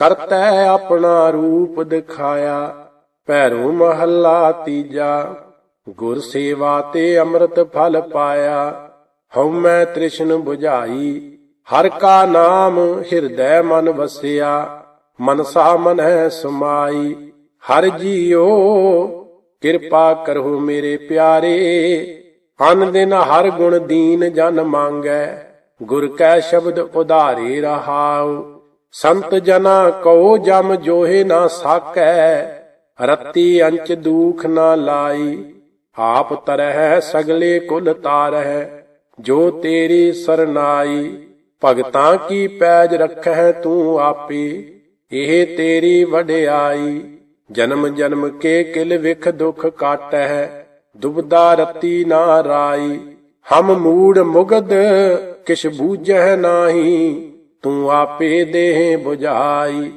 ਕਰਤੈ ਆਪਣਾ ਰੂਪ ਦਿਖਾਇਆ, ਭੈਰੂ ਮਹੱਲਾ ਤੀਜਾ, ਗੁਰ ਸੇਵਾ ਤੇ ਅੰਮ੍ਰਿਤ ਫਲ ਪਾਇਆ। ਹਉਮੈ ਤ੍ਰਿਸ਼ਨ 부ਝਾਈ ਹਰ ਕਾ ਨਾਮ ਹਿਰਦੈ ਮਨ ਵਸਿਆ, ਮਨਸਾ ਮਨੈ ਸਮਾਈ। ਹਰ ਜੀਓ ਕਿਰਪਾ ਕਰੋ ਮੇਰੇ ਪਿਆਰੇ, ਅਨ ਦਿਨ ਹਰ ਗੁਣ ਦੀਨ ਜਨ ਮੰਗੈ, ਗੁਰ ਕੈ ਸ਼ਬਦ ਉਧਾਰੇ ਰਹਾਉ। ਸੰਤ ਜਨਾ ਕਉ ਜਮ ਜੋਹੇ ਨਾ ਸਾਕੈ, ਰਤੀ ਅੰਚ ਦੂਖ ਨਾ ਲਾਈ। ਆਪ ਤਰਹਿ ਸਗਲੇ ਕੁਲ ਤਾਰਹਿ, ਜੋ ਤੇਰੀ ਸਰਨਾਈ। ਭਗਤਾਂ ਕੀ ਪੈਜ ਰੱਖੈ ਤੂੰ ਆਪੇ, ਇਹ ਤੇਰੀ ਵਡਿਆਈ। ਜਨਮ ਜਨਮ ਕੇ ਕਿਲ ਵਿਖ ਦੁਖ ਕਾਟੈ ਦੁਬਦਾ ਰਤੀ ਨਾ ਰਾਈ। ਹਮ ਮੂੜ ਮੁਗਦ ਕਿਛ ਬੂਝੈ ਨਾਹੀ। ਤੂੰ ਆਪੇ ਦੇਹ 부ਝਾਈ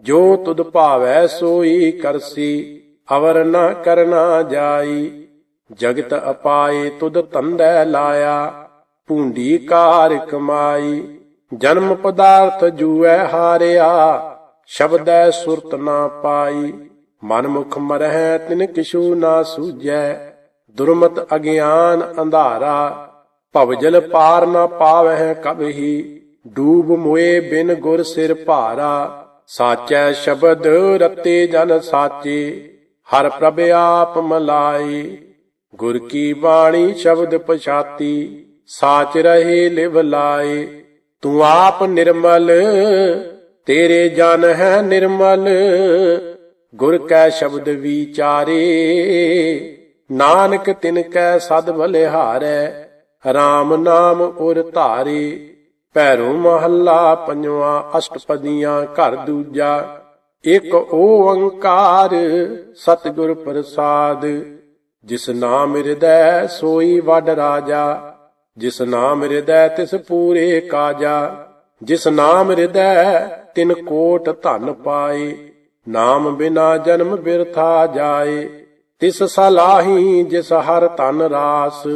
ਜੋ ਤੁਧ ਭਾਵੈ ਸੋਈ ਕਰਸੀ, ਅਵਰ ਨ ਕਰਨਾ ਜਾਈ। ਜਗਤ ਅਪਾਏ ਤੁਧ ਤੰਦੈ ਲਾਇਆ, ਭੂੰਡੀ ਕਾਰ ਕਮਾਈ। ਜਨਮ ਪਦਾਰਥ ਜੂਐ ਹਾਰਿਆ, ਸ਼ਬਦੈ ਸੁਰਤ ਨਾ ਪਾਈ। ਮਨ ਮੁਖ ਮਰਹਿ ਤਿਨ ਕਿਛੂ ਨਾ ਸੂਝੈ, ਦੁਰਮਤ ਅਗਿਆਨ ਅੰਧਾਰਾ। ਭਵਜਲ ਪਾਰ ਨਾ ਪਾਵਹਿ ਕਬਹੀ। ਡੂਬ ਮੋਏ ਬਿਨ ਗੁਰ ਸਿਰ ਭਾਰਾ, ਸਾਚੈ ਸ਼ਬਦ ਰਤੇ ਜਨ ਸਾਚੇ, ਹਰ ਪ੍ਰਭ ਆਪ ਮਲਾਈ ਗੁਰ ਕੀ ਬਾਣੀ ਸ਼ਬਦ ਪਛਾਤੀ, ਸਾਚ ਰਹੇ ਲਿਵ ਲਾਏ। ਤੂੰ ਆਪ ਨਿਰਮਲ, ਤੇਰੇ ਜਨ ਹੈ ਨਿਰਮਲ। ਗੁਰ ਕੈ ਸ਼ਬਦ ਵਿਚਾਰੇ, ਨਾਨਕ ਤਿਨ ਕੈ ਸਦ ਬਲਿਹਾਰੈ RAM ਨਾਮ ਉਰ ਧਾਰੇ। ਭੈਰੋ ਮਹੱਲਾ ਪੰਜਵਾ ਅਸ਼ਟਪਦੀਆਂ, ਘਰ ਦੂਜਾ, ਇਕ ਓੰਕਾਰ ਸਤਿਗੁਰ ਪ੍ਰਸਾਦ, ਜਿਸ ਨਾਮ ਹਿਰਦੈ ਸੋਈ ਵੱਡ ਰਾਜਾ, ਜਿਸ ਨਾਮ ਹਿਰਦੈ ਤਿਸ ਪੂਰੇ ਕਾਜਾ, ਜਿਸ ਨਾਮ ਹਿਰਦੈ ਤਿਨ ਕੋਟ ਧਨ ਪਾਏ, ਨਾਮ ਬਿਨਾ ਜਨਮ ਬਿਰਥਾ ਜਾਏ, ਤਿਸ ਸਲਾਹੀ ਜਿਸ ਹਰ ਤਨ ਰਾਸ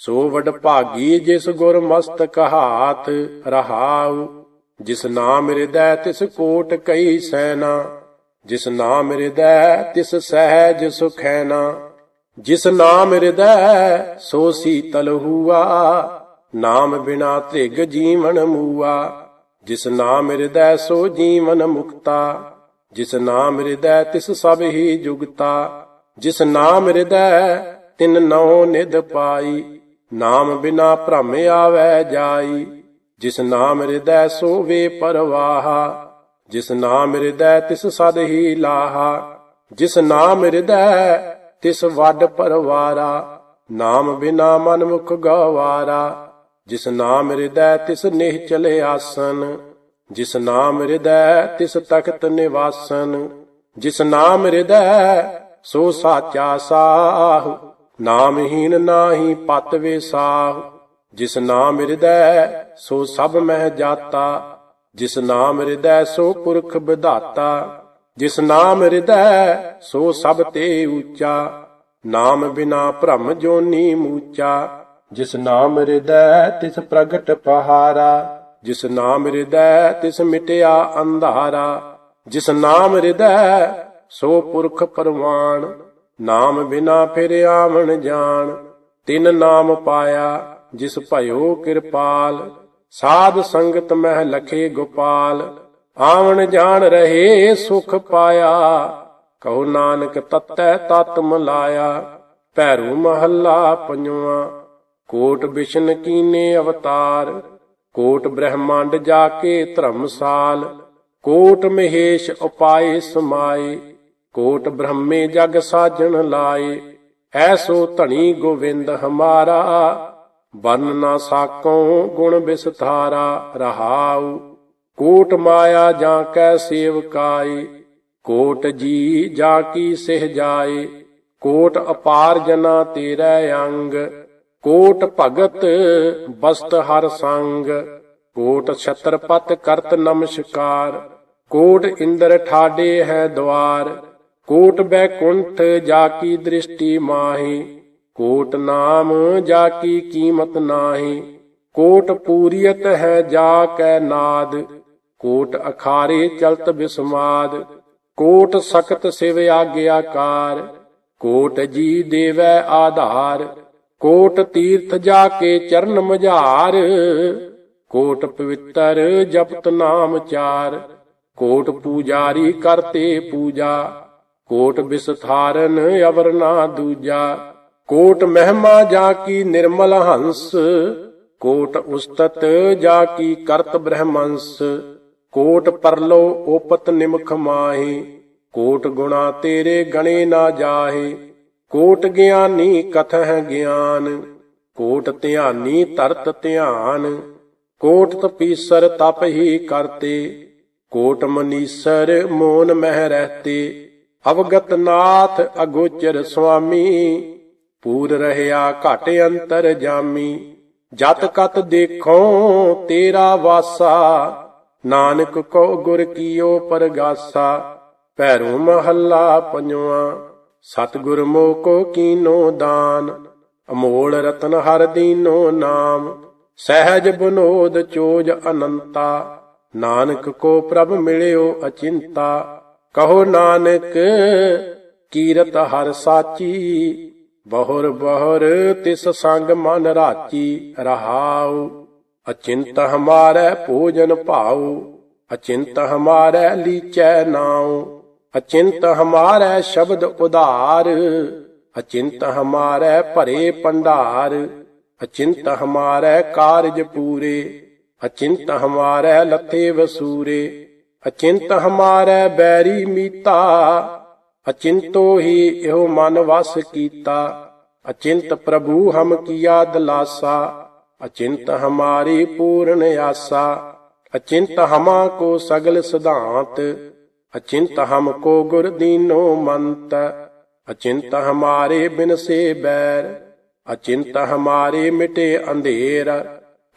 ਸੋ ਵਡ ਭਾਗੀ ਜਿਸ ਗੁਰ ਮਸਤਕ ਹਾਥ ਰਹਾਉ, ਜਿਸ ਨਾਮ ਹਿਰਦੈ ਤਿਸ ਕੋਟ ਕਈ ਸੈਨਾ, ਜਿਸ ਨਾਮ ਹਿਰਦੈ ਤਿਸ ਸਹਿਜ ਸੁਖੈਨਾ, ਜਿਸ ਨਾਮ ਹਿਰਦੈ ਸੋ ਸੀਤਲ ਹੂਆ, ਨਾਮ ਬਿਨਾ ਧ੍ਰਿਗ ਜੀਵਨ ਮੂਆ, ਜਿਸ ਨਾਮ ਹਿਰਦੈ ਸੋ ਜੀਵਨ ਮੁਕਤਾ, ਜਿਸ ਨਾਮ ਹਿਰਦੈ ਤਿਸ ਸਭ ਹੀ ਜੁਗਤਾ, ਜਿਸ ਨਾਮ ਹਿਰਦੈ ਤਿਨ ਨਉ ਨਿਧ ਪਾਈ। ਨਾਮ ਬਿਨਾ ਭ੍ਰਮ ਆਵੈ ਜਾਈ। ਜਿਸ ਨਾਮ ਹਿਰਦੈ ਸੋ ਵੇ ਪਰਵਾਹਾ। ਜਿਸ ਨਾਮ ਹਿਰਦੈ ਤਿਸ ਸਦ ਹੀ ਲਾਹਾ। ਜਿਸ ਨਾਮ ਹਿਰਦੈ ਤਿਸ ਵੱਡ ਪਰਵਾਰਾ। ਨਾਮ ਬਿਨਾ ਮਨ ਮੁਖ ਗਵਾਰਾ। ਜਿਸ ਨਾਮ ਹਿਰਦੈ ਤਿਸ ਨਿਹਚਲ ਆਸਨ। ਜਿਸ ਨਾਮ ਹਿਰਦੈ ਤਿਸ ਤਖਤ ਨਿਵਾਸਨ। ਜਿਸ ਨਾਮ ਹਿਰਦੈ ਸੋ ਸਾਚਾ ਸਾਹੁ। ਨਾਮਹੀਨ ਨਾਹੀ ਪਤ ਵੇ ਜਿਸ ਨਾਮ ਹਿਰਦੈ, ਸੋ ਸਭ ਮਹਿ ਜਾਤਾ। ਜਿਸ ਨਾਮ ਹਿਰਦੈ, ਸੋ ਪੁਰਖ ਵਿਧਾਤਾ। ਜਿਸ ਨਾਮ ਹਿਰਦੈ, ਸੋ ਸਭ ਤੇ ਉੱਚਾ। ਨਾਮ ਬਿਨਾ ਭ੍ਰਮ ਜੋਨੀ ਮੂਚਾ। ਜਿਸ ਨਾਮ ਹਿਰਦੈ, ਤਿਸ ਪ੍ਰਗਟ ਪਹਾਰਾ। ਜਿਸ ਨਾਮ ਹਿਰਦੈ, ਤਿਸ ਮਿਟਿਆ ਅੰਧਾਰਾ। ਜਿਸ ਨਾਮ ਹਿਰਦੈ, ਸੋ ਪੁਰਖ ਪਰਵਾਨ। ਨਾਮ ਬਿਨਾ ਫਿਰ ਆਵਣ ਜਾਣ। ਤਿਨ ਨਾਮ ਪਾਇਆ, ਜਿਸ ਭਇਓ ਕਿਰਪਾਲ। ਸਾਧ ਸੰਗਤ ਮਹਿ ਲਖੇ ਗੋਪਾਲ। ਆਵਣ ਜਾਣ ਰਹੇ ਸੁਖ ਪਾਇਆ। ਕਹੋ ਨਾਨਕ ਤਤੈ ਤਤ ਮਲਾਇਆ। ਭੈਰੂ ਮਹੱਲਾ ਪੰਜਵਾ। ਕੋਟ ਬਿਸ਼ਨ ਕੀਨੇ ਅਵਤਾਰ। ਕੋਟ ਬ੍ਰਹਮੰਡ ਜਾ ਕੇ ਧਰਮਸਾਲ। ਕੋਟ ਮਹੇਸ਼ ਉਪਾਏ ਸਮਾਏ। ਕੋਟ ਬ੍ਰਹਮੇ ਜਗ ਸਾਜਣ ਲਾਏ ਐਸੋ ਧਣੀ ਗੋਵਿੰਦ ਹਮਾਰਾ। ਬਨ ਨਾ ਸਾਕੋ ਗੁਣ ਵਿਸਥਾਰਾ ਰਹਾਉ। ਕੋਟ ਮਾਇਆ ਜਾਂ ਕੈ ਸੇਵਕਾਈ ਕੋਟ ਜੀ ਜਾ ਕੀ ਸਿਹ ਜਾਏ। ਕੋਟ ਅਪਾਰ ਜਨਾ ਤੇਰੇ ਅੰਗ, ਕੋਟ ਭਗਤ ਬਸਤ ਹਰ ਸੰਗ। ਕੋਟ ਛਤਰਪਤ ਕਰਤ ਨਮਸਕਾਰ, ਕੋਟ ਇੰਦਰ ਠਾਡੇ ਹੈ ਦਵਾਰ। ਕੋਟ ਬੈਕੁੰਠ ਜਾ ਕੀ ਦ੍ਰਿਸ਼ਟੀ ਮਾਹੀ, ਕੋਟ ਨਾਮ ਜਾ ਕੀ ਕੀਮਤ ਨਾਹੀ, ਕੋਟ ਪੂਰੀਅਤ ਹੈ ਜਾ ਕੈ ਨਾਦ, ਕੋਟ ਅਖਾਰੇ ਚਲਤ ਬਿਸਮਾਦ, ਕੋਟ ਸਖਤ ਸਿਵ ਆਗਿਆਕਾਰ, ਕੋਟ ਜੀ ਦੇਵੈ ਆਧਾਰ, ਕੋਟ ਤੀਰਥ ਜਾ ਕੇ ਚਰਨ ਮਝਾਰ, ਕੋਟ ਪਵਿੱਤਰ ਜਪਤ ਨਾਮ ਚਾਰ, ਕੋਟ ਪੂਜਾਰੀ ਕਰਤੇ ਪੂਜਾ ਕੋਟ ਵਿਸਥਾਰਨ ਅਵਰ ਨਾ ਦੂਜਾ, ਕੋਟ ਮਹਿਮਾ ਜਾ ਕੀ ਨਿਰਮਲ ਹੰਸ, ਕੋਟ ਉਸਤਤ ਜਾ ਕੀ ਕਰਤ ਬ੍ਰਹਮੰਸ, ਕੋਟ ਪਰਲੋ ਓਪਤ ਨਿਮਖ ਮਾਹੀ, ਕੋਟ ਗੁਣਾ ਤੇਰੇ ਗਣੇ ਨਾ ਜਾਹੇ, ਕੋਟ ਗਿਆਨੀ ਕਥਹਿ ਗਿਆਨ, ਕੋਟ ਧਿਆਨੀ ਤਰਤ ਧਿਆਨ, ਕੋਟ ਤਪੀਸਰ ਤਪ ਹੀ ਕਰਤੇ, ਕੋਟ ਮਨੀਸਰ ਮੋਨ ਮਹਿ ਰਹਤੇ ਅਵਗਤ ਨਾਥ ਅਗੋਚਰ ਸੁਆਮੀ, ਪੂਰ ਰਹਿਆ ਘਟ ਅੰਤਰ ਜਾਮੀ। ਜਤ ਕਤ ਦੇਖੋ ਤੇਰਾ ਵਾਸਾ, ਨਾਨਕ ਕੋ ਗੁਰ ਕੀਓ ਪਰਗਾਸਾ। ਭੈਰੂ ਮਹੱਲਾ ਪੰਜਵਾ, ਸਤਿਗੁਰ ਮੋਕੋ ਕੀਨੋ ਦਾਨ। ਅਮੋਲ ਰਤਨ ਹਰ ਦੀਨੋ ਨਾਮ, ਸਹਿਜ ਬਨੋਦ ਚੋਜ ਅਨੰਤਾ। ਨਾਨਕ ਕੋ ਪ੍ਰਭ ਮਿਲਿਓ ਅਚਿੰਤਾ। ਕਹੋ ਨਾਨਕ, ਕੀਰਤ ਹਰ ਸਾਚੀ, ਬਹੁਰ ਬਹੁਰ ਤਿਸ ਸੰਗ ਮਨ ਰਾਚੀ ਰਹਾਉ। ਅਚਿੰਤ ਹਮਾਰੇ ਭੋਜਨ ਭਾਉ, ਅਚਿੰਤ ਹਮਾਰੇ ਲੀਚੈ ਨਾਉ। ਅਚਿੰਤ ਹਮਾਰੇ ਸ਼ਬਦ ਉਧਾਰ, ਅਚਿੰਤ ਹਮਾਰੇ ਭਰੇ ਪੰਡਾਰ ਅਚਿੰਤ ਹਮਾਰੇ ਕਾਰਜ ਪੂਰੇ, ਅਚਿੰਤ ਹਮਾਰੇ ਲਤੇ ਵਸੂਰੇ। ਅਚਿੰਤ ਹਮਾਰੇ ਬੈਰੀ ਮੀਤਾ, ਅਚਿੰਤੋ ਹੀ ਇਹੋ ਮਨ ਵਸ ਕੀਤਾ। ਅਚਿੰਤ ਪ੍ਰਭੂ ਹਮ ਕੀਆ ਦਲਾਸਾ ਅਚਿੰਤ ਹਮਾਰੀ ਪੂਰਨ ਆਸਾ। ਅਚਿੰਤ ਹਮਾ ਕੋ ਸਗਲ ਸਿਧਾਂਤ, ਅਚਿੰਤ ਹਮ ਕੋ ਗੁਰ ਦੀਨੋ ਮੰਤ। ਅਚਿੰਤ ਹਮਾਰੇ ਬਿਨ ਸੇ ਬੈਰ, ਅਚਿੰਤ ਹਮਾਰੇ ਮਿਟੇ ਅੰਧੇਰ।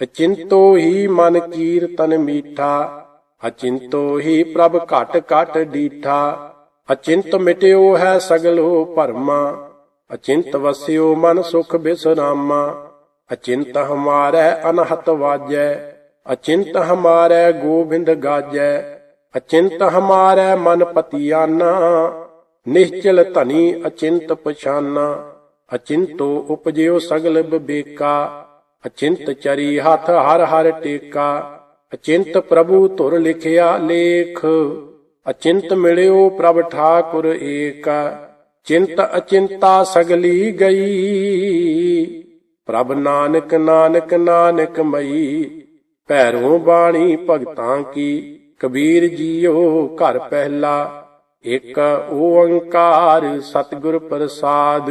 ਅਚਿੰਤੋ ਹੀ ਮਨ ਕੀਰਤਨ ਮੀਠਾ ਅਚਿੰਤੋ ਹੀ ਪ੍ਰਭ ਘਟ ਘਟ ਡੀਠਾ। ਅਚਿੰਤ ਮਿਟਿਓ ਹੈ ਸਗਲੋ ਭਰਮਾ। ਅਚਿੰਤ ਵਸਿਓ ਮਨ ਸੁਖ ਬਿਸਰਾਮਾ। ਅਚਿੰਤ ਹਮਾਰੇ ਅਨਹਤ ਵਾਜੈ। ਅਚਿੰਤ ਹਮਾਰੇ ਗੋਬਿੰਦ ਗਾਜੈ। ਅਚਿੰਤ ਹਮਾਰੇ ਮਨ ਪਤਿਆਨਾ। ਨਿਸ਼ਚਲ ਧਨੀ ਅਚਿੰਤ ਪਛਾਨਾ। ਅਚਿੰਤੋ ਉਪਜਿਓ ਸਗਲ ਬਿਬੇਕਾ। ਅਚਿੰਤ ਚਰੀ ਹੱਥ ਹਰ ਹਰ ਟੇਕਾ। ਅਚਿੰਤ ਪ੍ਰਭੂ ਧੁਰ ਲਿਖਿਆ ਲੇਖ। ਅਚਿੰਤ ਮਿਲਿਓ ਪ੍ਰਭ ਠਾਕੁਰ ਏਕਾ। ਚਿੰਤ ਅਚਿੰਤਾ ਸਗਲੀ ਗਈ। ਪ੍ਰਭ ਨਾਨਕ ਨਾਨਕ ਨਾਨਕ ਮਈ। ਭੈਰੋਂ ਬਾਣੀ ਭਗਤਾਂ ਕੀ। ਕਬੀਰ ਜੀਓ ਘਰ ਪਹਿਲਾ। ਇੱਕ ਓੰਕਾਰ ਸਤਿਗੁਰ ਪ੍ਰਸਾਦ।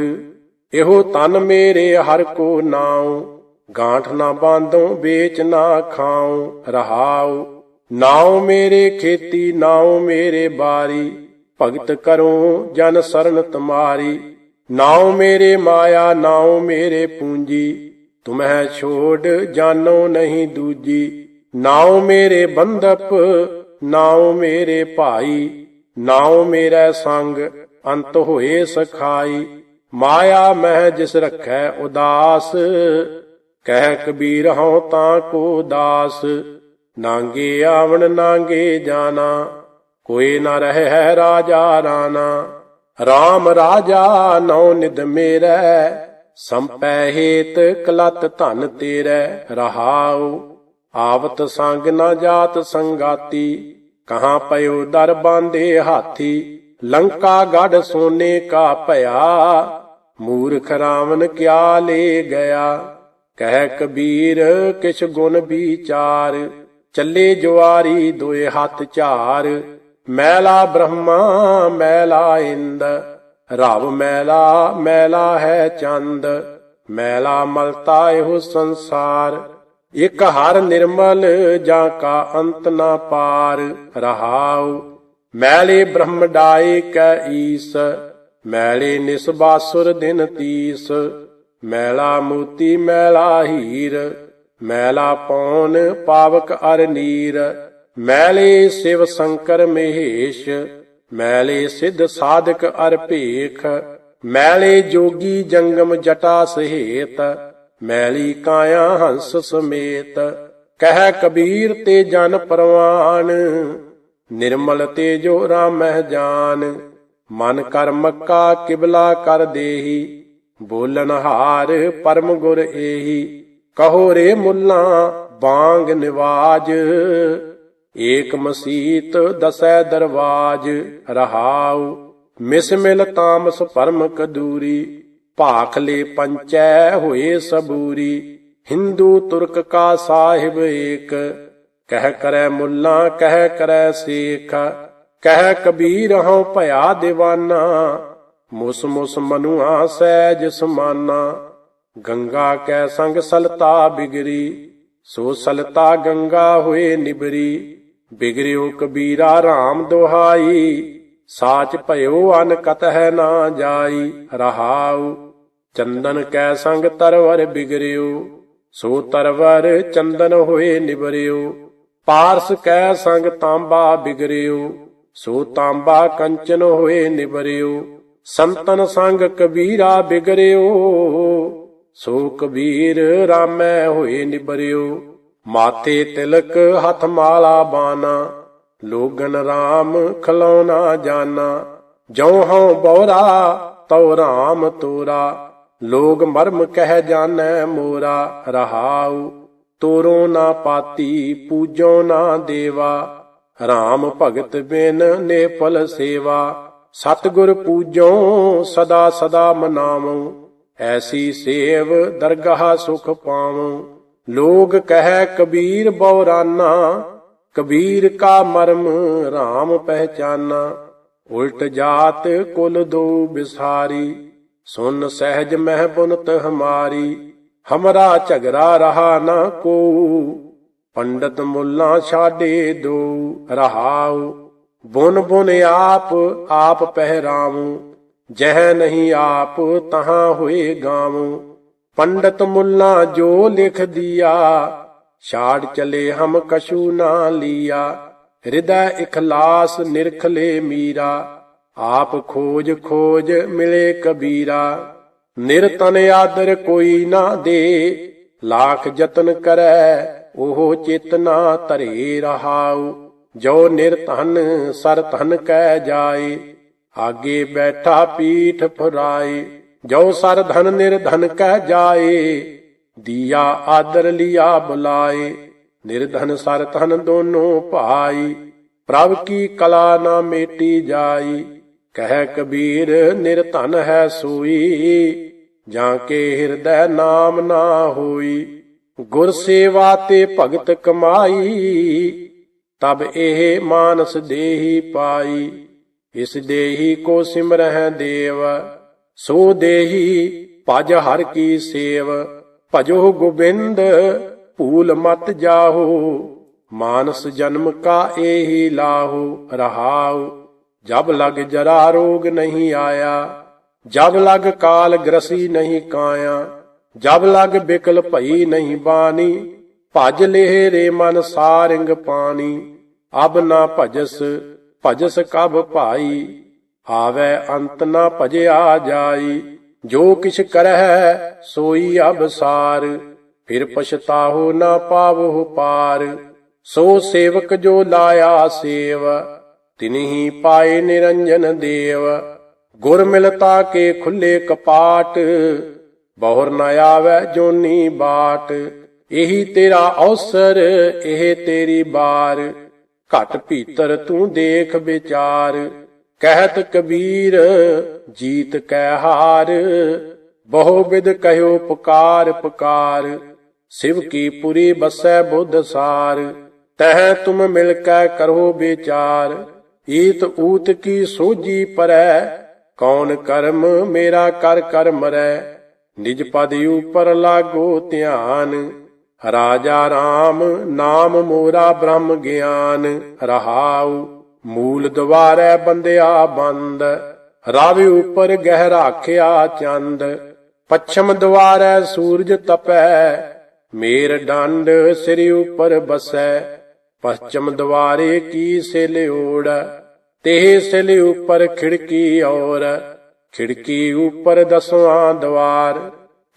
ਇਹੋ ਤਨ ਮੇਰੇ ਹਰ ਕੋ ਨਾਉ। ਗਾਂਠ ਨਾ ਬਾਂਧੋ, ਵੇਚ ਨਾ ਖਾਉ, ਰਹਾਉ। ਨਾਉ ਮੇਰੇ ਖੇਤੀ, ਨਾਉ ਮੇਰੇ ਬਾਰੀ, ਭਗਤ ਕਰੋ ਜਨ ਸਰਨ ਤੁਮਾਰੀ। ਨਾਉ ਮੇਰੇ ਮਾਇਆ, ਨਾਉ ਮੇਰੇ ਪੂੰਜੀ, ਤੁਮਹਿ ਛੋੜ ਜਾਨੋ ਨਹੀਂ ਦੂਜੀ। ਨਾਉ ਮੇਰੇ ਬੰਧਪ, ਨਾਉ ਮੇਰੇ ਭਾਈ, ਨਾਉ ਮੇਰਾ ਸੰਗ ਅੰਤ ਹੋਏ ਸਖਾਈ। ਮਾਇਆ ਮਹਿ ਜਿਸ ਰਖੈ ਉਦਾਸ ਕਹਿ ਕਬੀਰ ਹਉ ਤਾਂ ਕੋ ਦਾਸ, ਨਾਂਗੇ ਆਵਣ ਨਾਂਗੇ ਜਾਣਾ, ਕੋਈ ਨਾ ਰਹਿ ਹੈ ਰਾਜਾ ਰਾਣਾ। RAM ਰਾਜਾ ਨੌ ਨਿਦ ਮੇਰਾ, ਸੰਪੈ ਹੇਤ ਕਲਤ ਧਨ ਤੇਰੈ, ਰਹਾਉ ਆਵਤ ਸੰਗ ਨਾ ਜਾਤ ਸੰਗਾਤੀ, ਕਹਾਂ ਪਇਓ ਦਰ ਬਾਂਦੇ ਹਾਥੀ, ਲੰਕਾ ਗੜ ਸੋਨੇ ਕਾ ਭਇਆ, ਮੂਰਖ ਰਾਵਨ ਕਿਆ ਲੇ ਗਿਆ। ਕਹਿ ਕਬੀਰ, ਕਿਛ ਗੁਣ ਵਿਚਾਰ, ਚੱਲੇ ਜੁਆਰੀ ਦੋਏ ਹੱਥ ਝਾਰ। ਮੈਲਾ ਬ੍ਰਹਮਾ, ਮੈਲਾ ਇੰਦ, ਰਵ ਮੈਲਾ ਮੈਲਾ ਹੈ ਚੰਦ। ਮੈਲਾ ਮਲਤਾ ਇਹੋ ਸੰਸਾਰ, ਇਕ ਹਰ ਨਿਰਮਲ ਜਾਂ ਕਾ ਅੰਤ ਨਾ ਪਾਰ। ਰਹਾਉ, ਮੈਲੇ ਬ੍ਰਹਮ ਡਾਏ ਕੈ ਈਸ, ਮੈਲੇ ਨਿਸਬਾਸੁਰ ਦਿਨ ਤੀਸ। ਮੈਲਾ ਮੋਤੀ ਮੈਲਾ ਹੀਰ, ਮੈਲਾ ਪੌਨ ਪਾਵਕ ਅਰ ਨੀਰ। ਮੈਲੇ ਸਿਵ ਸ਼ੰਕਰ ਮਹੇਸ਼, ਮੈਲੇ ਸਿੱਧ ਸਾਧਕ ਅਰ ਭੇਖ। ਮੈਲੇ ਜੋਗੀ ਜੰਗਮ ਜਟਾ ਸਹੇਤ, ਮੈਲੀ ਕਾਇਆ ਹੰਸ ਸਮੇਤ। ਕਹਿ ਕਬੀਰ ਤੇ ਜਨ ਪਰਵਾਨ, ਨਿਰਮਲ ਤੇ ਜੋ ਰਾਮਹਿ ਜਾਨ। ਮਨ ਕਰ ਮੱਕਾ ਕਿਬਲਾ ਕਰ ਦੇਹੀ ਬੋਲਨ ਹਾਰ ਪਰਮ ਗੁਰ ਏਹੀ, ਕਹੋ ਰੇ ਮੁੱਲਾ ਬਾਂਗ ਨਿਵਾਜ। ਏਕ ਮਸੀਤ ਦਸੈ ਦਰਵਾਜ, ਰਹਾਉ, ਮਿਸ ਮਿਲ ਤਾਮਸ ਪਰਮ ਕਦੂਰੀ। ਭਾਖਲੇ ਪੰਚੈ ਹੋਏ ਸਬੂਰੀ, ਹਿੰਦੂ ਤੁਰਕ ਕਾ ਸਾਹਿਬ ਏਕ। ਕਹਿ ਕਰੈ ਮੁੱਲਾ, ਕਹਿ ਕਰੈ ਸੇਖ, ਕਹਿ ਕਬੀਰ ਹਉ ਭਇਆ دیਵਾਨਾ ਮੁਸ ਮੁਸ ਮਨੁਆ ਸਹਿਜ ਸਮਾਨਾ। ਗੰਗਾ ਕੈ ਸੰਗ ਸਲਤਾ ਬਿਗਰੀ, ਸੋ ਸਲਤਾ ਗੰਗਾ ਹੋਏ ਨਿਬਰੀ। ਬਿਗਰਿਓ ਕਬੀਰਾ RAM ਦੁਹਾਈ, ਸਾਚ ਭਇਓ ਅਨਕਤ ਹੈ ਨਾ ਜਾਈ। ਰਹਾਉ, ਚੰਦਨ ਕੈ ਸੰਗ ਤਰਵਰ ਬਿਗਰਿਓ, ਸੋ ਤਰਵਰ ਚੰਦਨ ਹੋਏ ਨਿਬਰਿਓ। ਪਾਰਸ ਕੈ ਸੰਗ ਤਾਂਬਾ ਬਿਗਰਿਓ, ਸੋ ਤਾਂਬਾ ਕੰਚਨ ਹੋਏ ਨਿਬਰਿਓ। ਸੰਤਨ ਸੰਗ ਕਬੀਰਾ ਬਿਗਰਿਓ, ਸੋ ਕਬੀਰ ਰਾਮੈ ਹੋਏ ਨਿਬਰਿਓ। ਮਾਥੇ ਤਿਲਕ ਹੱਥ ਮਾਲਾ ਬਾਨਾ, ਲੋਗਨ RAM ਖਲੌਣਾ ਜਾਨਾ। ਜਉ ਹਉ ਬੌਰਾ, ਤਉ RAM ਤੋਰਾ। ਲੋਗ ਮਰਮ ਕਹਿ ਜਾਣੈ ਮੋਰਾ, ਰਹਾਉ ਤੋਰੋ ਨਾ ਪਾਤੀ, ਪੂਜੋ ਨਾ ਦੇਵਾ। RAM ਭਗਤ ਬਿਨ ਨੇਪਲ ਸੇਵਾ। ਸਤਿਗੁਰ ਪੂਜੋ ਸਦਾ ਸਦਾ ਮਨਾਵੋ। ਐਸੀ ਸੇਵ ਦਰਗਾਹ ਸੁਖ ਪਾਵੋ। ਲੋਗ ਕਹਿ ਕਬੀਰ ਬੌਰਾਨਾ, ਕਬੀਰ ਕਾ ਮਰਮ RAM ਪਹਿਚਾਨਾ। ਉਲਟ ਜਾਤ ਕੁਲ ਦੋ ਬਿਸਾਰੀ, ਸੁਨ ਸਹਿਜ ਮਹਿ ਬੁਨਤ ਹਮਾਰੀ। ਹਮਰਾ ਝਗੜਾ ਰਹਾ ਨਾ ਕੋ, ਪੰਡਤ ਮੁੱਲਾ ਛਾੜੇ ਦੋ ਰਹਾਉ। ਬੁਨ ਬੁਨ ਆਪ ਆਪ ਪਹਿਰਾਵੂ ਜਹ ਨਹੀਂ ਆਪ ਤਹਾਂ ਹੋਏ ਗਾਵੂ ਪੰਡਤ ਮੁੱਲਾ ਜੋ ਲਿਖ ਦਿਆ, ਛਾੜ ਚਲੇ ਹਮ ਕਸ਼ੂ ਨਾ ਲੀਆ। ਹਿਰਦੈ ਇਖਲਾਸ ਨਿਰਖਲੇ ਮੀਰਾ, ਆਪ ਖੋਜ ਖੋਜ ਮਿਲੇ ਕਬੀਰਾ। ਨਿਰਤਨ ਆਦਰ ਕੋਈ ਨਾ ਦੇ, ਲਾਖ ਯਤਨ ਕਰੈ, ਉਹ ਚੇਤਨਾ ਧਰੇ ਰਹਾਉ। ਜੋ ਨਿਰਧਨ ਸਰ ਧਨ ਕਹਿ ਜਾਏ, ਆਗੇ ਬੈਠਾ ਪੀਠ ਫੁਰਾਏ। ਜੋ ਸਰ ਧਨ ਨਿਰਧਨ ਕਹਿ ਜਾਏ, ਦੀਆ ਆਦਰ ਲਿਆ ਬੁਲਾਏ। ਨਿਰਧਨ ਸਰ ਧਨ ਦੋਨੋਂ ਭਾਈ ਪ੍ਰਭ ਕੀ ਕਲਾ ਨਾ ਮੇਟੀ ਜਾਈ ਕਹਿ ਕਬੀਰ ਨਿਰਧਨ ਹੈ ਸੋਈ। ਜਾਂ ਕੇ ਹਿਰਦੈ ਨਾਮ ਨਾ ਹੋਈ। ਗੁਰ ਸੇਵਾ ਤੇ ਭਗਤ ਕਮਾਈ। ਤਬ ਇਹ ਮਾਨਸ ਦੇਹੀ ਪਾਈ, ਇਸ ਦੇਹੀ ਕੋ ਸਿਮਰਹਿ ਦੇਵ, ਸੋ ਦੇਹੀ ਭਜ ਹਰ ਕੀ ਸੇਵ, ਭਜੋ ਗੋਬਿੰਦ ਭੂਲ ਮਤ ਜਾਹੋ, ਮਾਨਸ ਜਨਮ ਕਾ ਏਹੀ ਲਾਹੋ, ਰਹਾਉ, ਜਬ ਲਗ ਜਰਾ ਰੋਗ ਨਹੀਂ ਆਇਆ, ਜਬ ਲਗ ਕਾਲ ਗ੍ਰਸੀ ਨਹੀਂ ਕਾਇਆ, ਜਬ ਲਗ ਬਿਕਲ ਭਈ ਨਹੀਂ ਬਾਨੀ ਭਜ ਲੇਹ ਰੇ ਮਨ ਸਾਰਿੰਗ ਪਾਣੀ, ਅਬ ਨਾ ਭਜਸ ਭਜਸ ਕਬ ਭਾਈ, ਆਵੇ ਅੰਤ ਨਾ ਭਜਿਆ ਜਾਈ, ਜੋ ਕਿਛ ਕਰਹਿ ਸੋਈ ਅਬਸਾਰ ਫਿਰ ਪਛਤਾਹੋ ਨਾ ਪਾਵੋ ਪਾਰ, ਸੋ ਸੇਵਕ ਜੋ ਲਾਇਆ ਸੇਵ ਤਿਨਹੀ ਪਾਏ ਨਿਰੰਜਨ ਦੇਵ, ਗੁਰ ਮਿਲਤਾ ਕੇ ਖੁੱਲੇ ਕਪਾਟ, ਬਹੁਰ ਨ ਆਵੇ ਜੋਨੀ ਬਾਟ ਇਹੀ ਤੇਰਾ ਅਵਸਰ, ਇਹ ਤੇਰੀ ਬਾਰ। ਘਟ ਭੀਤਰ ਤੂੰ ਦੇਖ ਵਿਚਾਰ। ਕਹਿਤ ਕਬੀਰ, ਜੀਤ ਕੈ ਹਾਰ। ਬਹੁ ਵਿਦ ਕਹਿਓ ਪੁਕਾਰ ਪੁਕਾਰ। ਸਿਵ ਕੀ ਪੁਰੀ ਬਸੈ ਬੁੱਧ ਸਾਰ। ਤਹ ਤੁਮ ਮਿਲ ਕੈ ਕਰੋ ਵਿਚਾਰ। ਈਤ ਊਤ ਕੀ ਸੋਜੀ ਪਰੈ। ਕੌਣ ਕਰਮ ਮੇਰਾ ਕਰ ਕਰ ਮਰੈ। ਨਿਜ ਪਦ ਉਪਰ ਲਾਗੋ ਧਿਆਨ। ਰਾਜਾ RAM ਨਾਮ ਮੋਰਾ ਬ੍ਰਹਮ ਗਿਆਨ, ਰਹਾਉ, ਮੂਲ ਦਵਾਰੈ ਬੰਦਿਆ ਬੰਦ, ਰਾਵੀ ਉਪਰ ਗਹਿ ਰਾਖਿਆ ਚੰਦ, ਪੱਛਮ ਦਵਾਰੈ ਸੂਰਜ ਤਪੈ, ਮੇਰ ਡੰਡ ਸਿਰ ਉਪਰ ਬਸੈ, ਪੱਛਮ ਦਵਾਰੇ ਕੀ ਸਿਲਿਓੜ ਤੇ ਸਿਲ ਉਪਰ ਖਿੜਕੀ ਔਰ, ਖਿੜਕੀ ਉਪਰ ਦਸਵਾਂ ਦਵਾਰ।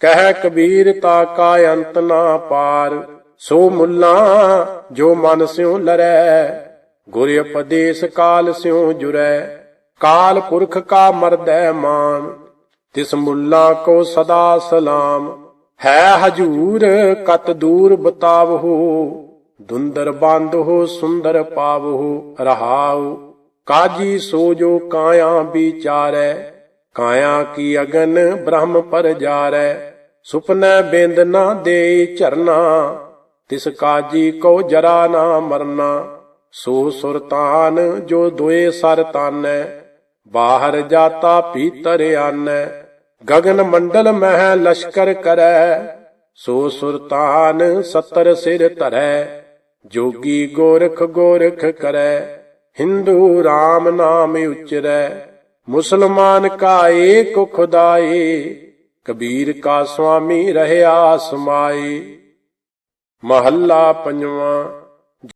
ਕਹਿ ਕਬੀਰ ਤਾ ਕਾ ਅੰਤ ਨਾ ਪਾਰ, ਸੋ ਮੁੱਲਾ ਜੋ ਮਨ ਸਿਉ ਲਰੈ, ਗੁਰ ਉਪਦੇਸ਼ ਕਾਲ ਸਿਉ ਜੁਰੈ, ਕਾਲ ਪੁਰਖ ਕਾ ਮਰਦੈ ਮਾਨ, ਤਿਸ ਮੁੱਲਾ ਕੋ ਸਦਾ ਸਲਾਮ। ਹੈ ਹਜੂਰ, ਕਤ ਦੂਰ ਬਤਾਵਹੋ, ਦੁੰਦਰ ਬੰਦ ਹੋ ਸੁੰਦਰ ਪਾਵਹੋ, ਰਹਾਉ, ਕਾਜੀ ਸੋ ਜੋ ਕਾਇਆ ਵਿਚਾਰੈ। ਕਾਇਆ ਕੀ ਅਗਨ ਬ੍ਰਹਮ ਪਰ ਜਾਰੈ, ਸੁਪਨੈ ਬਿੰਦ ਨਾ ਦੇ ਝਰਨਾ, ਤਿਸ ਕਾਜੀ ਕੋ ਜਰਾ ਨਾ ਮਰਨਾ, ਸੋ ਸੁਰਤਾਨ ਜੋ ਦੁਏ ਸਰ ਤਾਨੈ, ਬਾਹਰ ਜਾਤਾ ਭੀਤਰ ਆਨੈ, ਗਗਨ ਮੰਡਲ ਮਹਿ ਲਸ਼ਕਰ ਕਰੈ, ਸੋ ਸੁਰਤਾਨ ਸਤਰ ਸਿਰ ਧਰੈ, ਜੋਗੀ ਗੋਰਖ ਗੋਰਖ ਕਰੈ, ਹਿੰਦੂ RAM ਨਾਮ ਉਚਰੈ। ਮੁਸਲਮਾਨ ਕਾ ਏਕ ਖੁਦਾਏ ਕਬੀਰ ਕਾ ਸੁਆਮੀ ਰਹਿਆ ਸਮਾਈ ਮਹੱਲਾ ਪੰਜਵਾਂ